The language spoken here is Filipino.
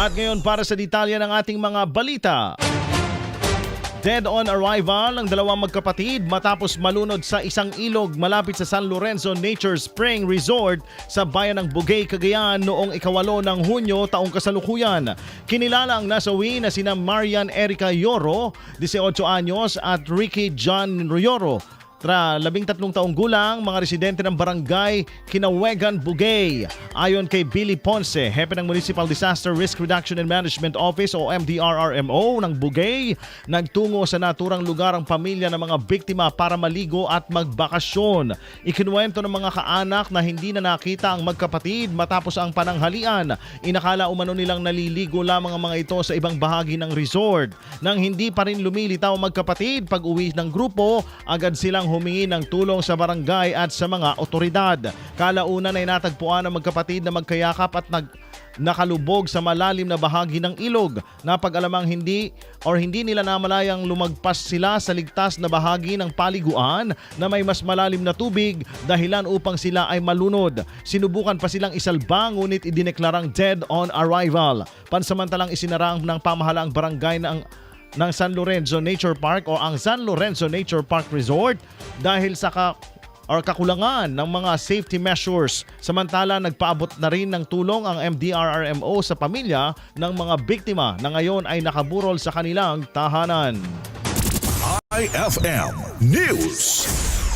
At ngayon para sa detalye ng ating mga balita. Dead on arrival ang dalawang magkapatid matapos malunod sa isang ilog malapit sa San Lorenzo Nature Spring Resort sa bayan ng Bugay, Cagayan noong ikawalo ng Hunyo taong kasalukuyan. Kinilala ang nasawi na sina Marian Erica Yoro, 18 anyos at Ricky John Yoro, Tra, labing tatlong taong gulang, mga residente ng barangay Kinawegan, Bugay. Ayon kay Billy Ponce, hepe ng Municipal Disaster Risk Reduction and Management Office o MDRRMO ng Bugay, nagtungo sa naturang lugar ang pamilya ng mga biktima para maligo at magbakasyon. Ikinuwento ng mga kaanak na hindi na nakita ang magkapatid matapos ang pananghalian. Inakala umano nilang naliligo lamang ang mga ito sa ibang bahagi ng resort. Nang hindi pa rin lumilitaw ang magkapatid pag uwi ng grupo, agad silang humingi ng tulong sa barangay at sa mga otoridad. Kalaunan ay natagpuan ang magkapatid na magkayakap at nag nakalubog sa malalim na bahagi ng ilog. Napag-alamang hindi or hindi nila namalayang lumagpas sila sa ligtas na bahagi ng paliguan na may mas malalim na tubig dahilan upang sila ay malunod. Sinubukan pa silang isalba ngunit idineklarang dead on arrival. Pansamantalang isinarang ng pamahalaang barangay ng ng San Lorenzo Nature Park o ang San Lorenzo Nature Park Resort dahil sa ka or kakulangan ng mga safety measures. Samantala, nagpaabot na rin ng tulong ang MDRRMO sa pamilya ng mga biktima na ngayon ay nakaburol sa kanilang tahanan. IFM News.